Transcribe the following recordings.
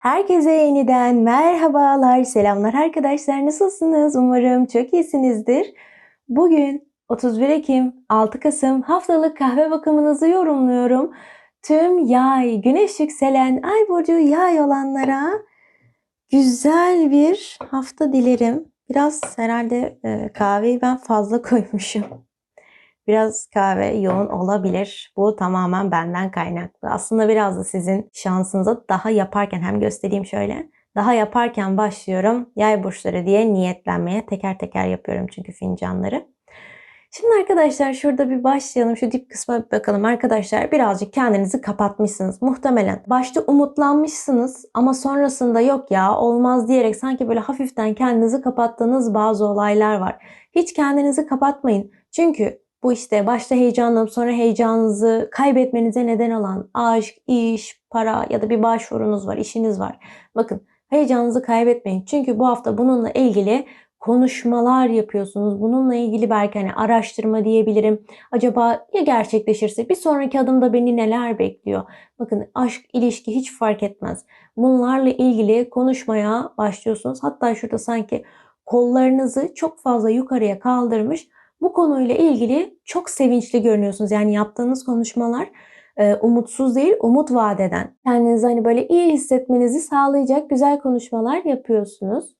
Herkese yeniden merhabalar, selamlar arkadaşlar. Nasılsınız? Umarım çok iyisinizdir. Bugün 31 Ekim, 6 Kasım haftalık kahve bakımınızı yorumluyorum. Tüm yay, güneş yükselen, ay burcu yay olanlara güzel bir hafta dilerim. Biraz herhalde e, kahveyi ben fazla koymuşum. Biraz kahve yoğun olabilir. Bu tamamen benden kaynaklı. Aslında biraz da sizin şansınıza daha yaparken hem göstereyim şöyle. Daha yaparken başlıyorum yay burçları diye niyetlenmeye teker teker yapıyorum çünkü fincanları. Şimdi arkadaşlar şurada bir başlayalım. Şu dip kısma bir bakalım. Arkadaşlar birazcık kendinizi kapatmışsınız. Muhtemelen başta umutlanmışsınız ama sonrasında yok ya olmaz diyerek sanki böyle hafiften kendinizi kapattığınız bazı olaylar var. Hiç kendinizi kapatmayın. Çünkü bu işte başta heyecanlanıp sonra heyecanınızı kaybetmenize neden olan aşk, iş, para ya da bir başvurunuz var, işiniz var. Bakın heyecanınızı kaybetmeyin. Çünkü bu hafta bununla ilgili konuşmalar yapıyorsunuz. Bununla ilgili belki hani araştırma diyebilirim. Acaba ya gerçekleşirse bir sonraki adımda beni neler bekliyor? Bakın aşk, ilişki hiç fark etmez. Bunlarla ilgili konuşmaya başlıyorsunuz. Hatta şurada sanki kollarınızı çok fazla yukarıya kaldırmış bu konuyla ilgili çok sevinçli görünüyorsunuz. Yani yaptığınız konuşmalar e, umutsuz değil, umut vaat eden. Kendinizi hani böyle iyi hissetmenizi sağlayacak güzel konuşmalar yapıyorsunuz.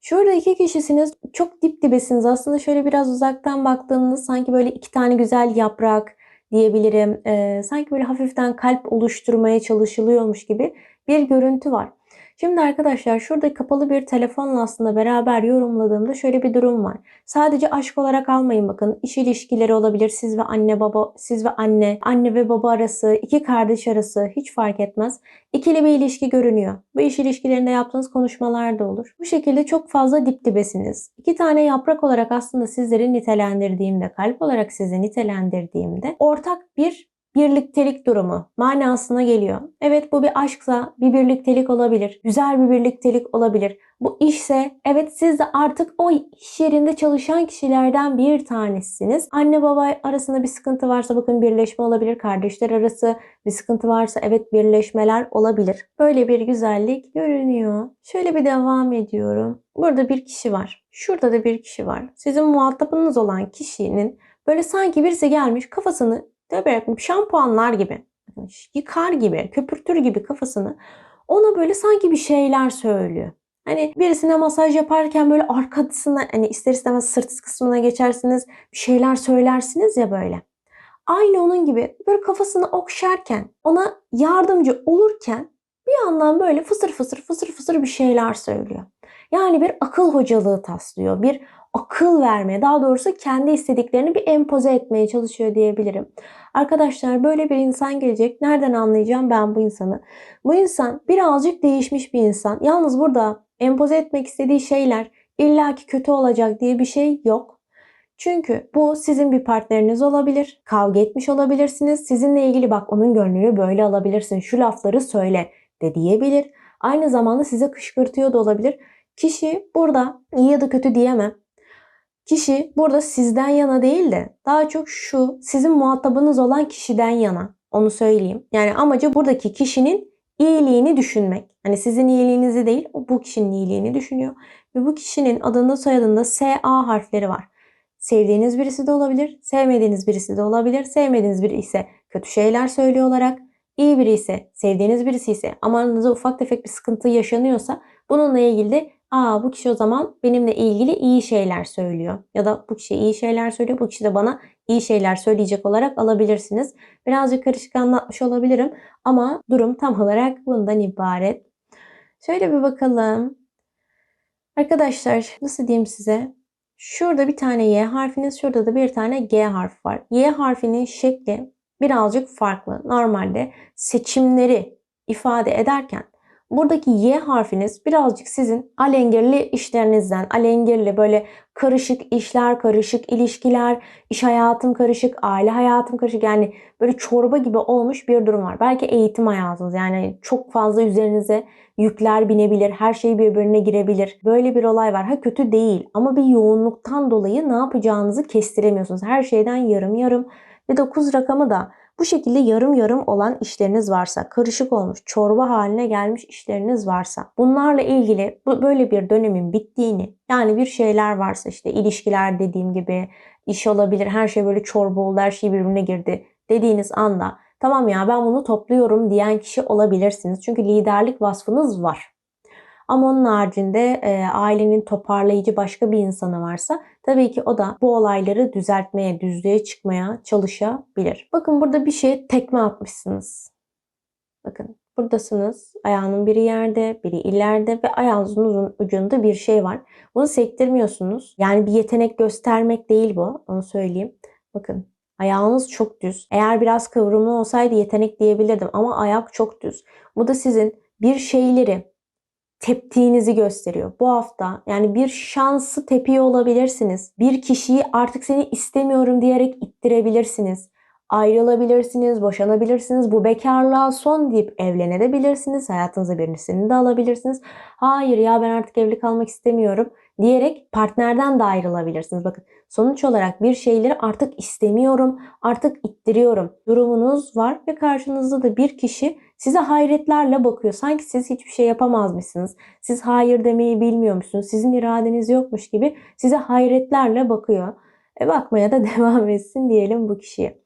Şurada iki kişisiniz. Çok dip dibesiniz. Aslında şöyle biraz uzaktan baktığınız sanki böyle iki tane güzel yaprak diyebilirim. Ee, sanki böyle hafiften kalp oluşturmaya çalışılıyormuş gibi bir görüntü var. Şimdi arkadaşlar şurada kapalı bir telefonla aslında beraber yorumladığımda şöyle bir durum var. Sadece aşk olarak almayın bakın. İş ilişkileri olabilir. Siz ve anne baba, siz ve anne, anne ve baba arası, iki kardeş arası hiç fark etmez. İkili bir ilişki görünüyor. Bu iş ilişkilerinde yaptığınız konuşmalar da olur. Bu şekilde çok fazla dip dibesiniz. İki tane yaprak olarak aslında sizleri nitelendirdiğimde, kalp olarak sizi nitelendirdiğimde ortak bir birliktelik durumu manasına geliyor. Evet bu bir aşksa bir birliktelik olabilir. Güzel bir birliktelik olabilir. Bu işse evet siz de artık o iş yerinde çalışan kişilerden bir tanesiniz. Anne baba arasında bir sıkıntı varsa bakın birleşme olabilir. Kardeşler arası bir sıkıntı varsa evet birleşmeler olabilir. Böyle bir güzellik görünüyor. Şöyle bir devam ediyorum. Burada bir kişi var. Şurada da bir kişi var. Sizin muhatabınız olan kişinin böyle sanki birisi gelmiş kafasını Tabii şampuanlar gibi, yıkar gibi, köpürtür gibi kafasını ona böyle sanki bir şeyler söylüyor. Hani birisine masaj yaparken böyle arkasına hani ister istemez sırt kısmına geçersiniz bir şeyler söylersiniz ya böyle. Aynı onun gibi böyle kafasını okşarken ona yardımcı olurken bir yandan böyle fısır fısır fısır fısır bir şeyler söylüyor. Yani bir akıl hocalığı taslıyor. Bir akıl vermeye, daha doğrusu kendi istediklerini bir empoze etmeye çalışıyor diyebilirim. Arkadaşlar böyle bir insan gelecek. Nereden anlayacağım ben bu insanı? Bu insan birazcık değişmiş bir insan. Yalnız burada empoze etmek istediği şeyler illaki kötü olacak diye bir şey yok. Çünkü bu sizin bir partneriniz olabilir. Kavga etmiş olabilirsiniz. Sizinle ilgili bak onun gönlünü böyle alabilirsin. Şu lafları söyle de diyebilir. Aynı zamanda size kışkırtıyor da olabilir. Kişi burada iyi ya da kötü diyemem. Kişi burada sizden yana değil de daha çok şu sizin muhatabınız olan kişiden yana. Onu söyleyeyim. Yani amacı buradaki kişinin iyiliğini düşünmek. Hani sizin iyiliğinizi değil, o bu kişinin iyiliğini düşünüyor. Ve bu kişinin adında soyadında SA harfleri var. Sevdiğiniz birisi de olabilir, sevmediğiniz birisi de olabilir. Sevmediğiniz biri ise kötü şeyler söylüyor olarak, iyi biri ise, sevdiğiniz birisi ise ama aranızda ufak tefek bir sıkıntı yaşanıyorsa bununla ilgili de Aa bu kişi o zaman benimle ilgili iyi şeyler söylüyor. Ya da bu kişi iyi şeyler söylüyor. Bu kişi de bana iyi şeyler söyleyecek olarak alabilirsiniz. Birazcık karışık anlatmış olabilirim ama durum tam olarak bundan ibaret. Şöyle bir bakalım. Arkadaşlar nasıl diyeyim size? Şurada bir tane Y harfiniz, şurada da bir tane G harf var. Y harfinin şekli birazcık farklı. Normalde seçimleri ifade ederken Buradaki Y harfiniz birazcık sizin alengirli işlerinizden, alengirli böyle karışık işler, karışık ilişkiler, iş hayatım karışık, aile hayatım karışık yani böyle çorba gibi olmuş bir durum var. Belki eğitim hayatınız yani çok fazla üzerinize yükler binebilir, her şey birbirine girebilir. Böyle bir olay var. Ha kötü değil ama bir yoğunluktan dolayı ne yapacağınızı kestiremiyorsunuz. Her şeyden yarım yarım. Ve 9 rakamı da Bu şekilde yarım yarım olan işleriniz varsa, karışık olmuş, çorba haline gelmiş işleriniz varsa, bunlarla ilgili böyle bir dönemin bittiğini, yani bir şeyler varsa işte ilişkiler dediğim gibi, iş olabilir, her şey böyle çorba oldu, her şey birbirine girdi dediğiniz anda tamam ya ben bunu topluyorum diyen kişi olabilirsiniz. Çünkü liderlik vasfınız var. Ama onun haricinde e, ailenin toparlayıcı başka bir insanı varsa tabii ki o da bu olayları düzeltmeye, düzlüğe çıkmaya çalışabilir. Bakın burada bir şey tekme atmışsınız. Bakın buradasınız. Ayağının biri yerde, biri ileride ve ayağınızın ucunda bir şey var. Bunu sektirmiyorsunuz. Yani bir yetenek göstermek değil bu. Onu söyleyeyim. Bakın Ayağınız çok düz. Eğer biraz kıvrımlı olsaydı yetenek diyebilirdim ama ayak çok düz. Bu da sizin bir şeyleri teptiğinizi gösteriyor. Bu hafta yani bir şansı tepiyor olabilirsiniz. Bir kişiyi artık seni istemiyorum diyerek ittirebilirsiniz. Ayrılabilirsiniz, boşanabilirsiniz. Bu bekarlığa son deyip evlenebilirsiniz. Hayatınıza birisini de alabilirsiniz. Hayır ya ben artık evli kalmak istemiyorum diyerek partnerden de ayrılabilirsiniz. Bakın sonuç olarak bir şeyleri artık istemiyorum, artık ittiriyorum durumunuz var ve karşınızda da bir kişi size hayretlerle bakıyor. Sanki siz hiçbir şey yapamazmışsınız. Siz hayır demeyi bilmiyormuşsunuz. Sizin iradeniz yokmuş gibi size hayretlerle bakıyor. E bakmaya da devam etsin diyelim bu kişiye.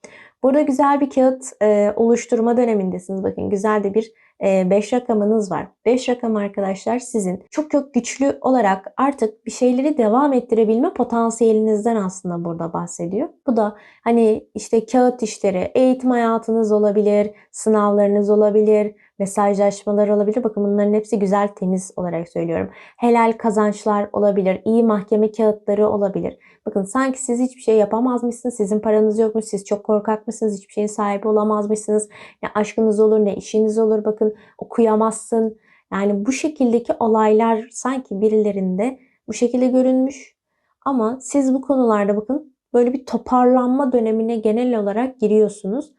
Burada güzel bir kağıt e, oluşturma dönemindesiniz. Bakın güzel de bir 5 ee, rakamınız var. 5 rakam arkadaşlar sizin çok çok güçlü olarak artık bir şeyleri devam ettirebilme potansiyelinizden aslında burada bahsediyor. Bu da hani işte kağıt işleri, eğitim hayatınız olabilir, sınavlarınız olabilir, mesajlaşmalar olabilir. Bakın bunların hepsi güzel, temiz olarak söylüyorum. Helal kazançlar olabilir, iyi mahkeme kağıtları olabilir. Bakın sanki siz hiçbir şey yapamazmışsınız, sizin paranız yokmuş, siz çok korkakmışsınız, hiçbir şeyin sahibi olamazmışsınız. Ne aşkınız olur ne işiniz olur bakın okuyamazsın. Yani bu şekildeki olaylar sanki birilerinde bu şekilde görünmüş. Ama siz bu konularda bakın böyle bir toparlanma dönemine genel olarak giriyorsunuz.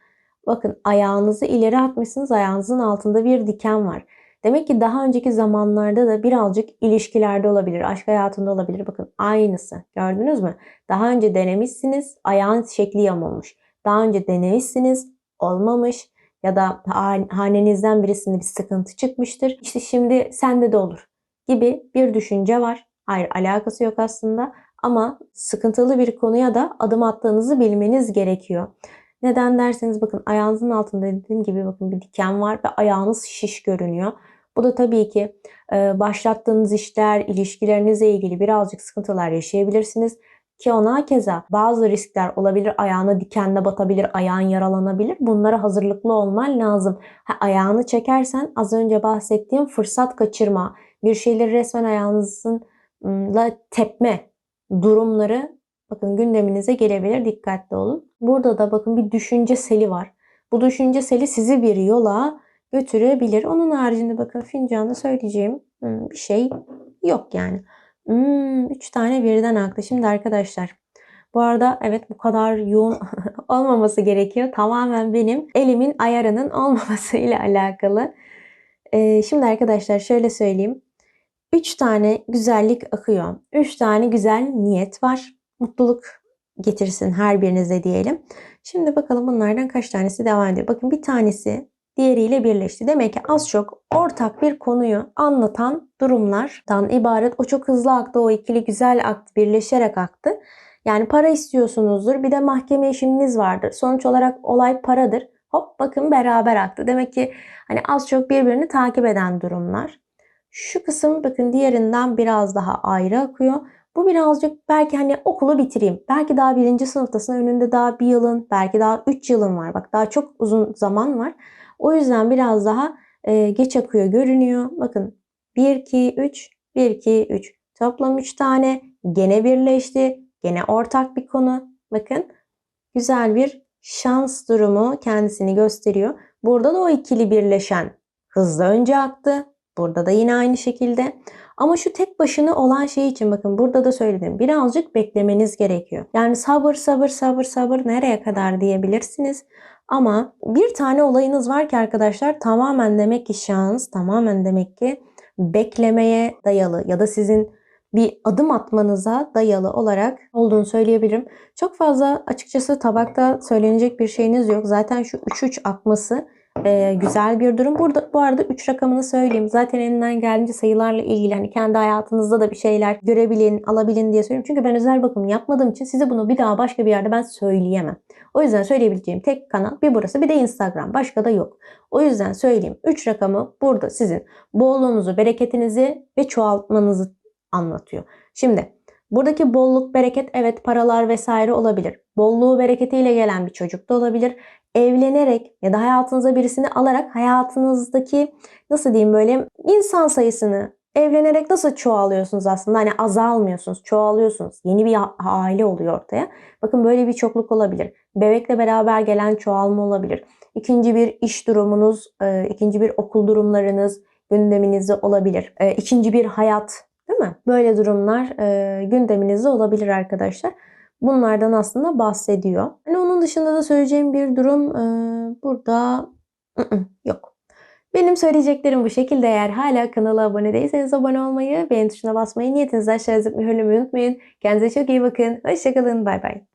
Bakın ayağınızı ileri atmışsınız. Ayağınızın altında bir diken var. Demek ki daha önceki zamanlarda da birazcık ilişkilerde olabilir, aşk hayatında olabilir. Bakın aynısı. Gördünüz mü? Daha önce denemişsiniz, ayağın şekli yamulmuş. Daha önce denemişsiniz, olmamış ya da hanenizden birisinde bir sıkıntı çıkmıştır. İşte şimdi sende de olur gibi bir düşünce var. Hayır alakası yok aslında ama sıkıntılı bir konuya da adım attığınızı bilmeniz gerekiyor. Neden derseniz bakın ayağınızın altında dediğim gibi bakın bir diken var ve ayağınız şiş görünüyor. Bu da tabii ki başlattığınız işler, ilişkilerinizle ilgili birazcık sıkıntılar yaşayabilirsiniz. Ki ona keza bazı riskler olabilir. Ayağına dikenle batabilir, ayağın yaralanabilir. Bunlara hazırlıklı olman lazım. Ha, ayağını çekersen az önce bahsettiğim fırsat kaçırma, bir şeyleri resmen ayağınızla tepme durumları bakın gündeminize gelebilir. Dikkatli olun. Burada da bakın bir düşünce seli var. Bu düşünce seli sizi bir yola götürebilir. Onun haricinde bakın fincanda söyleyeceğim bir şey yok yani. Hmm, üç tane birden aktı. Şimdi arkadaşlar bu arada evet bu kadar yoğun olmaması gerekiyor. Tamamen benim elimin ayarının olmaması ile alakalı. Ee, şimdi arkadaşlar şöyle söyleyeyim. Üç tane güzellik akıyor. Üç tane güzel niyet var. Mutluluk getirsin her birinize diyelim. Şimdi bakalım bunlardan kaç tanesi devam ediyor. Bakın bir tanesi diğeriyle birleşti. Demek ki az çok ortak bir konuyu anlatan durumlardan ibaret. O çok hızlı aktı, o ikili güzel aktı, birleşerek aktı. Yani para istiyorsunuzdur. Bir de mahkeme işiniz vardır. Sonuç olarak olay paradır. Hop bakın beraber aktı. Demek ki hani az çok birbirini takip eden durumlar. Şu kısım bakın diğerinden biraz daha ayrı akıyor. Bu birazcık belki hani okulu bitireyim. Belki daha birinci sınıftasın. Önünde daha bir yılın, belki daha üç yılın var. Bak daha çok uzun zaman var. O yüzden biraz daha e, geç akıyor görünüyor. Bakın 1, 2, 3, 1, 2, 3. Toplam 3 tane gene birleşti. Gene ortak bir konu. Bakın güzel bir şans durumu kendisini gösteriyor. Burada da o ikili birleşen hızlı önce aktı. Burada da yine aynı şekilde. Ama şu tek başına olan şey için bakın burada da söyledim. Birazcık beklemeniz gerekiyor. Yani sabır sabır sabır sabır nereye kadar diyebilirsiniz. Ama bir tane olayınız var ki arkadaşlar tamamen demek ki şans, tamamen demek ki beklemeye dayalı ya da sizin bir adım atmanıza dayalı olarak olduğunu söyleyebilirim. Çok fazla açıkçası tabakta söylenecek bir şeyiniz yok. Zaten şu 3-3 akması e, güzel bir durum. Burada bu arada 3 rakamını söyleyeyim. Zaten elinden geldiğince sayılarla ilgili hani kendi hayatınızda da bir şeyler görebilin, alabilin diye söylüyorum. Çünkü ben özel bakım yapmadığım için size bunu bir daha başka bir yerde ben söyleyemem. O yüzden söyleyebileceğim tek kanal bir burası bir de Instagram. Başka da yok. O yüzden söyleyeyim. 3 rakamı burada sizin bolluğunuzu, bereketinizi ve çoğaltmanızı anlatıyor. Şimdi buradaki bolluk, bereket evet paralar vesaire olabilir. Bolluğu, bereketiyle gelen bir çocuk da olabilir. Evlenerek ya da hayatınıza birisini alarak hayatınızdaki nasıl diyeyim böyle insan sayısını evlenerek nasıl çoğalıyorsunuz aslında? Hani azalmıyorsunuz, çoğalıyorsunuz. Yeni bir aile oluyor ortaya. Bakın böyle bir çokluk olabilir. Bebekle beraber gelen çoğalma olabilir. İkinci bir iş durumunuz, ikinci bir okul durumlarınız gündeminizde olabilir. İkinci bir hayat değil mi? Böyle durumlar e, gündeminizde olabilir arkadaşlar. Bunlardan aslında bahsediyor. Hani onun dışında da söyleyeceğim bir durum burada yok. Benim söyleyeceklerim bu şekilde. Eğer hala kanala abone değilseniz abone olmayı, beğen tuşuna basmayı, niyetinizden aşağıya mühürlemeyi unutmayın. Kendinize çok iyi bakın. Hoşçakalın. Bay bay.